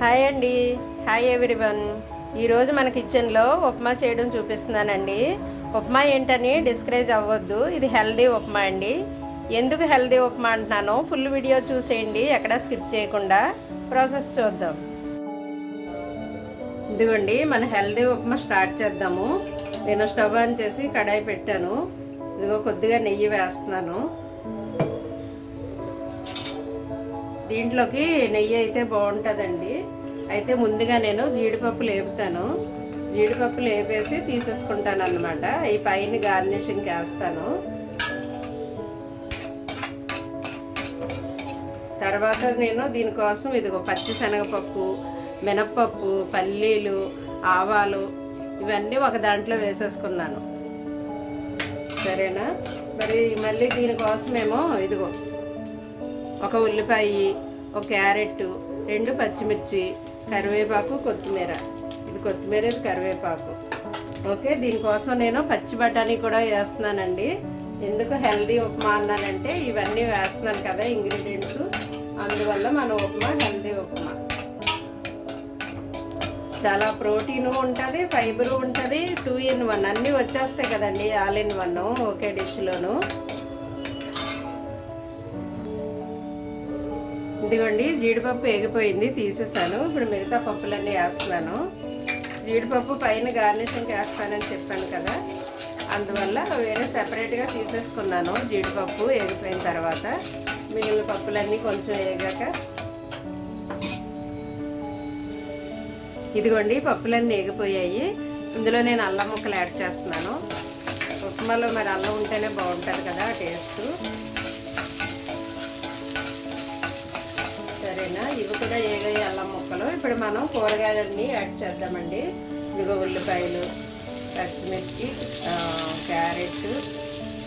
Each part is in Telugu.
హాయ్ అండి. Hi everyone. ఈరోజు మన కిచెన్లో ఉప్మా చేయడం చూపిస్తున్నానండి. ఉప్మా ఏంటని డిస్కరేజ్ అవ్వద్దు. ఇది హెల్దీ ఉప్మా అండి. ఎందుకు హెల్దీ ఉప్మా అంటున్నానో ఫుల్ వీడియో చూసేయండి. ఎక్కడ స్కిప్ చేయకుండా ప్రాసెస్ చూద్దాం. ఇదిగోండి మన హెల్దీ ఉప్మా స్టార్ట్ చేద్దాము. నేను స్టవ్ ఆన్ చేసి కడాయి పెట్టాను. ఇదిగో కొద్దిగా నెయ్యి వేస్తున్నాను. దీంట్లోకి నెయ్యి అయితే బాగుంటుందండి. అయితే ముందుగా నేను జీడిపప్పు లేపుతాను. జీడిపప్పు లేపేసి తీసేసుకుంటాను అనమాట ఈ పైన గార్నిషింగ్ వేస్తాను తర్వాత నేను దీనికోసం ఇదిగో పచ్చి శనగపప్పు మినప్పప్పు పల్లీలు ఆవాలు ఇవన్నీ ఒక దాంట్లో వేసేసుకున్నాను. సరేనా? మరి మళ్ళీ దీనికోసమేమో ఇదిగో ఒక ఉల్లిపాయ ఒక క్యారెట్ రెండు పచ్చిమిర్చి కరివేపాకు కొత్తిమీర. ఇది కొత్తిమీర ఇది కరివేపాకు. ఓకే దీనికోసం నేను పచ్చి బఠానీ కూడా వేస్తున్నానండి. ఎందుకు హెల్దీ ఉప్మా అన్నానంటే ఇవన్నీ వేస్తున్నాను కదా ఇంగ్రీడియంట్స్. అందువల్ల మన ఉప్మా హెల్దీ ఉప్మా. చాలా ప్రోటీన్ ఉంటుంది ఫైబర్ ఉంటుంది టూ ఇన్ వన్ అన్నీ వచ్చేస్తాయి కదండి ఆల్ ఇన్ వన్ ఒకే డిష్లోను. ఇదిగోండి జీడిపప్పు ఎగిపోయింది తీసేసాను. ఇప్పుడు మిగతా పప్పులన్నీ వేస్తున్నాను. జీడిపప్పు పైన గార్నిషింగ్ వేస్తానని చెప్పాను కదా. అందువల్ల వేరే సెపరేట్గా తీసేసుకున్నాను జీడిపప్పు ఎగిపోయిన తర్వాత. మిగిలిన పప్పులన్నీ కొంచెం వేగాక. ఇదిగోండి పప్పులన్నీ ఎగిపోయాయి ఇందులో నేను అల్లం ముక్కలు యాడ్ చేస్తున్నాను. ఉప్మాలో మరి అల్లం ఉంటేనే బాగుంటుంది కదా టేస్ట్. సరేనా? ఇవి కూడా ఏగాయి అల్లం ముక్కలు? ఇప్పుడు మనం కూరగాయలన్నీ యాడ్ చేద్దామండి. ఇదిగో ఉల్లిపాయలు పచ్చిమిర్చి క్యారెట్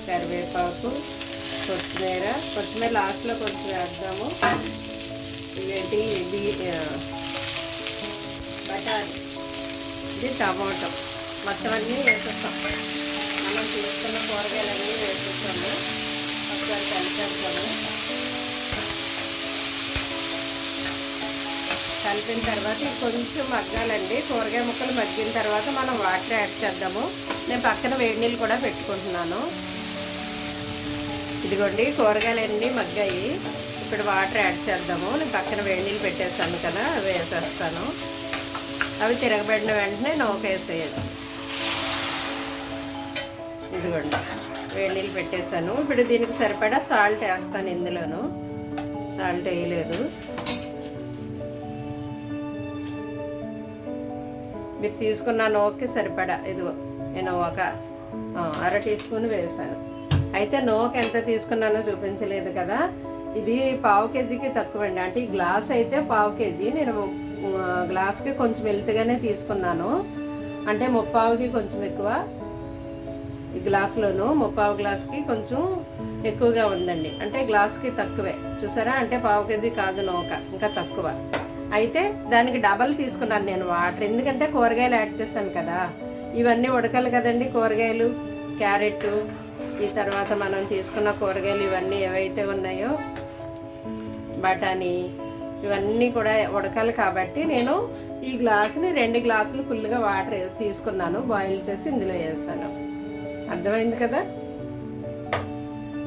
కరివేపాకు కొత్తిమీర. కొత్తిమీర లాస్ట్లో కొంచెం వేద్దాము. ఇవేంటి ఇది బటానీ ఇది టమాటో. మొత్తం అన్నీ వేసేస్తాం. మనం తీసుకున్న కూరగాయలన్నీ వేసేస్తాం. కలిపిన తర్వాత కొంచెం మగ్గాలండి. కూరగాయ ముక్కలు మగ్గిన తర్వాత మనం వాటర్ యాడ్ చేద్దాము. నేను పక్కన వేడి నీళ్ళు కూడా పెట్టుకుంటున్నాను. ఇదిగోండి కూరగాయలు అన్నీ మగ్గాయి. ఇప్పుడు వాటర్ యాడ్ చేద్దాము. నేను పక్కన వేడి నీళ్ళు పెట్టేస్తాను కదా అవి వేసేస్తాను. అవి తిరగబడిన వెంటనే నోకేసేయాలి ఇదిగోండి వేడి నీళ్ళు పెట్టేశాను. ఇప్పుడు దీనికి సరిపడా సాల్ట్ వేస్తాను ఇందులోను. సాల్ట్ వేయలేదు. మీరు తీసుకున్న నోకి సరిపడా ఇదిగో నేను ఒక అర టీ స్పూన్ వేసాను అయితే నోకి ఎంత తీసుకున్నానో చూపించలేదు కదా. ఇది పావు కేజీకి తక్కువ అండి అంటే ఈ గ్లాస్ అయితే పావు కేజీ. నేను గ్లాస్కి కొంచెం వెల్త్గానే తీసుకున్నాను. అంటే ముప్పావుకి కొంచెం ఎక్కువ. ఈ గ్లాసులోను ముప్పావు గ్లాస్కి కొంచెం ఎక్కువగా ఉందండి. అంటే గ్లాస్కి తక్కువే. చూసారా? అంటే పావు కేజీ కాదు నోక ఇంకా తక్కువ. అయితే దానికి డబల్ తీసుకున్నాను నేను వాటర్. ఎందుకంటే కూరగాయలు యాడ్ చేశాను కదా. ఇవన్నీ ఉడకాలి కదండి కూరగాయలు. క్యారెట్ ఈ తర్వాత మనం తీసుకున్న కూరగాయలు ఇవన్నీ ఏవైతే ఉన్నాయో బఠానీ ఇవన్నీ కూడా ఉడకాలి కాబట్టి నేను ఈ గ్లాసుని రెండు గ్లాసులు ఫుల్గా వాటర్ తీసుకున్నాను. బాయిల్ చేసి ఇందులో వేసాను. అర్థమైంది కదా?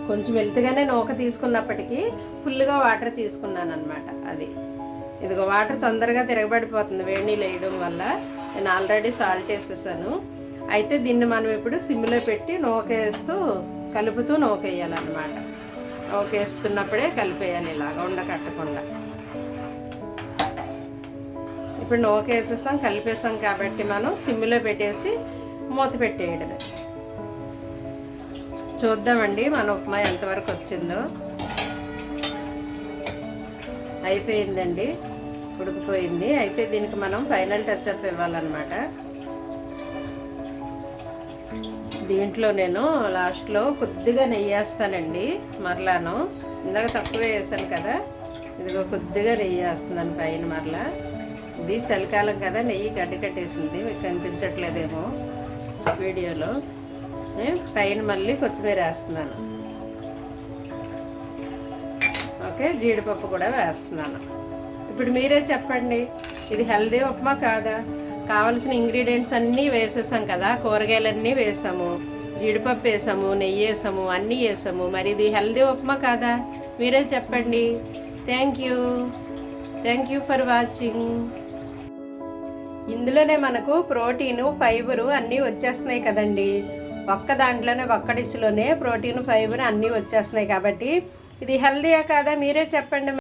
కొంచెం వెళ్తుగానే నూక తీసుకున్నప్పటికీ ఫుల్గా వాటర్ తీసుకున్నాను అనమాట అది. ఇదిగో వాటర్ తొందరగా తిరగబడిపోతుంది వేడి నీళ్ళు వేయడం వల్ల. నేను ఆల్రెడీ సాల్ట్ వేసేసాను. అయితే దీన్ని మనం ఇప్పుడు సిమ్లో పెట్టి నూకేస్తూ కలుపుతూ నూకేయాలన్నమాట. నూకేస్తున్నప్పుడే కలిపేయాలి ఇలాగ ఉండకట్టకుండా ఇప్పుడు నూకేసేసాం కలిపేసాం కాబట్టి మనం సిమ్లో పెట్టేసి మూత పెట్టేయడమే. చూద్దామండి మన ఉప్మా ఎంతవరకు వచ్చిందో. అయిపోయిందండి. ఉడికిపోయింది. అయితే దీనికి మనం ఫైనల్ టచ్అప్ ఇవ్వాలన్నమాట. దీంట్లో నేను లాస్ట్లో కొద్దిగా నెయ్యి వేస్తానండి మరలాను. ఇందాక తక్కువ వేసాను కదా ఇదిగో కొద్దిగా నెయ్యి వేస్తున్నాను పైన మరలా. ఇది చలికాలం కదా నెయ్యి గడ్డి కట్టేసింది మీకు కనిపించట్లేదేమో వీడియోలో. పైన మళ్ళీ కొత్తిమీర వేస్తున్నాను. ఓకే జీడిపప్పు కూడా వేస్తున్నాను. ఇప్పుడు మీరే చెప్పండి ఇది హెల్దీ ఉప్మా కాదా? కావలసిన ఇంగ్రీడియంట్స్ అన్నీ వేసేసాం కదా కూరగాయలన్నీ వేసాము జీడిపప్పు వేసాము నెయ్యి వేసాము అన్నీ వేసాము. మరి ఇది హెల్దీ ఉప్మా కాదా? మీరే చెప్పండి. Thank you thank you for watching ఇందులోనే మనకు ప్రోటీను ఫైబరు అన్నీ వచ్చేస్తున్నాయి కదండి. ఒక్క దాంట్లోనే ఒక్క డిష్లోనే ప్రోటీన్ ఫైబర్ అన్నీ వచ్చేస్తున్నాయి కాబట్టి ఇది హెల్దీయా కాదా? మీరే చెప్పండి.